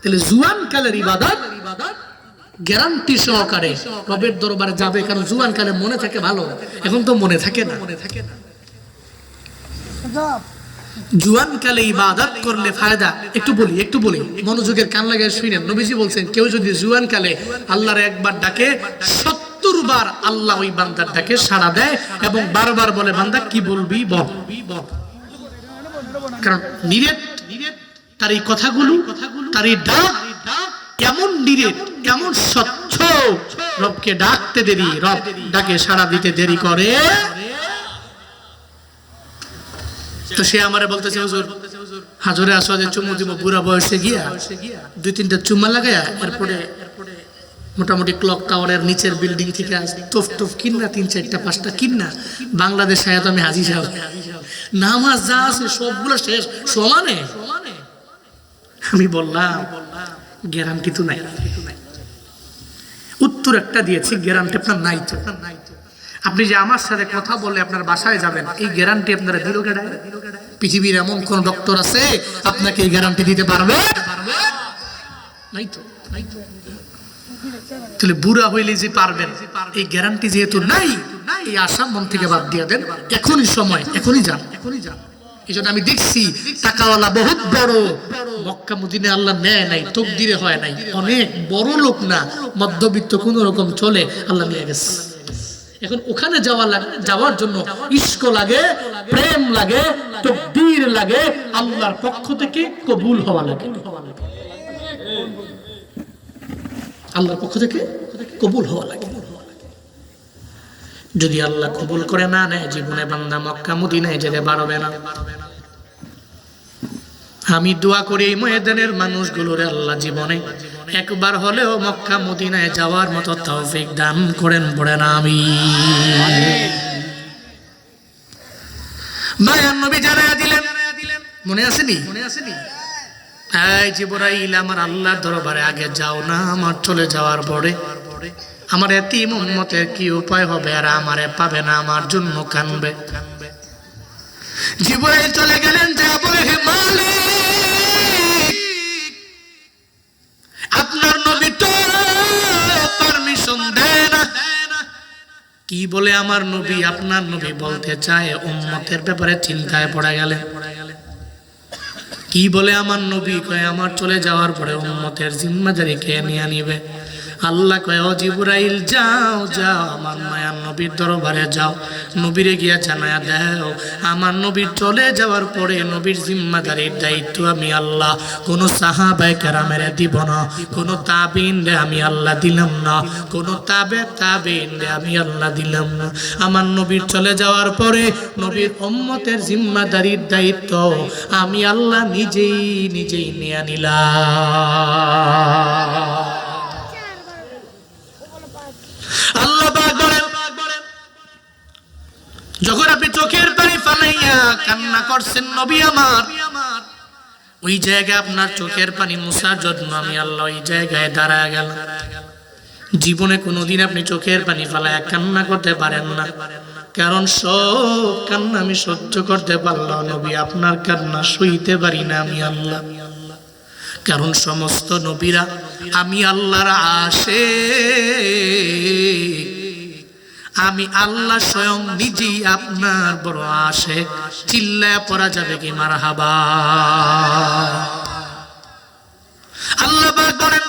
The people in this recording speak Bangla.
তাহলে জুয়ান কালের ইবাদত গ্যারান্টি সহকারে রবের দরবারে যাবে, কারণ জুয়ান কালে মনে থাকে ভালো, এখন তো মনে থাকে না মনে থাকে না। জুয়ান কালে ইবাদত করলে ফায়দা, একটু বলি একটু বলি, মনোযোগের কান লাগায় শুনেন, নবীজি বলছেন, কেউ যদি জুয়ান কালে আল্লাহর একবার ডাকে, সত্তর বার আল্লাহ ওই বান্দার ডাকে সাড়া দেয় এবং বারবার বলে, বান্দা, কি বলবি বল। কারণ নিরেট তার এই কথাগুলো, তার এই ডাক এমন নিরেট এমন স্বচ্ছ। রবকে ডাকতে দেরি, রব ডাকে সাড়া দিতে দেরি করে। তো সে আমারে বলতেছে, হুজুর, হাজরে আসওয়াদে চুমু দিব বুড়া বয়সে গিয়া দুই তিনটা চুম্মা লাগায়া এরপরে মোটামুটি ক্লক টাওয়ারের নিচের বিল্ডিং থেকে তোফ টোফ কিন্না, তিন চারটা, পাঁচটা কিন্না, বাংলাদেশ আয়াত আমি হাজি সাহেব নামাজ যা আছে সবগুলো শেষ, সমানে আমি বললাম গ্যারান্টি তো নাই। উত্তর একটা দিয়েছি গ্যারান্টি আপনার নাই তো আপনি যে আমার সাথে কথা বলে আপনার বাসায় যাবেন, এই গ্যারান্টি আপনারা দিল পৃথিবীর এমন কোন ডক্টর আছে, আপনাকে এই গ্যারান্টি দিতে পারবে? নাই তো। তাহলে বুড়া হইলে যে পারবেন, এই গ্যারান্টি যেহেতু নাই, এই আশা মন থেকে বাদ দিয়ে দেন, এখনই সময় এখনই যান এখনই যান। আমি দেখছি টাকাওয়ালা বহুত বড়। মক্কা মদিনে আল্লাহ নেয় নাই, তকদিরে হয় নাই। অনেক বড় লোক না, মধ্যবিত্ত কোন রকম চলে, আল্লাহ নিয়ে গেছে। এখন ওখানে যাওয়া যাওয়ার জন্য ইস্ক লাগে, প্রেম লাগে, তকদির লাগে, আল্লাহর পক্ষ থেকে কবুল হওয়া লাগে। আল্লাহর পক্ষ থেকে কবুল হওয়া লাগে। যদি আল্লাহ কবুল করে না নেয়, জীবনে বান্দা মক্কা, মদিনায় যেতে পারবে না। আমি দোয়া করি এই ময়দানের মানুষগুলোরে আল্লাহ জীবনে একবার হলেও মক্কা, মদিনায় যাওয়ার মতো তৌফিক দান করেন পড়ে না আমি মায়ান নবী জানায়া দিলেন। মনে আসেনি মনে আসেনি এই আমার আল্লাহর দরবারে আগে যাও না, আমার চলে যাওয়ার পরে। আমার এতিম উম্মতের কি উপায় হবে? আর আমারে পাবে না, আমার জন্য কানবে। জীবনে চলে গেলেন, যা বলে, হে মালিক, আপনার নবী তো পারমিশন দেয় না। কি বলে আমার নবী? আপনার নবী বলতে চায়, উম্মতের ব্যাপারে চিন্তায় পড়ে গেলেন। কি বলে আমার নবী? কয়, আমার চলে যাওয়ার পরে উম্মতের জিম্মাদারি কে নিয়ে নিবে? আল্লাহ কয়, ও জিবরাইল, যাও যাও, আমার মায়ার নবীর দরবারে যাও। নবীরে গিয়া জানায়া দেও, আমার নবীর চলে যাওয়ার পরে নবীর জিম্মাদারির দায়িত্ব আমি আল্লাহ। কোনো সাহাবাই কেরামেরে দিব না, কোনো তাবিন রে আমি আল্লাহ দিলাম না, কোনো তাবে তাবিন রে আমি আল্লাহ দিলাম না। আমার নবীর চলে যাওয়ার পরে নবীর উম্মতের জিম্মাদারির দায়িত্ব আমি আল্লাহ নিজেই নিজেই নিয়ে নিলাম। আল্লাহ বলেন, যখন আপনি চোখের পানি ফালাইয়া কান্না করছেন, নবী আমার, ওই জায়গায় আপনার চোখের পানি মুসার জন্য আমি আল্লাহ ওই জায়গায় দাঁড়ায় গেল জীবনে কোনোদিন আপনি চোখের পানি ফালাইয়া কান্না করতে পারেন না। কারণ সব কান্না আমি সহ্য করতে পারলাম, নবী আপনার কান্না সইতে পারি না আমি আল্লাহ। কারণ সমস্ত নবীরা আমি আল্লাহর আসে আমি আল্লাহ স্বয়ং নিজে আপনার বড় আসে চিল্লায় পরা যাবে কি মারা হাবা আল্লাহ বলেন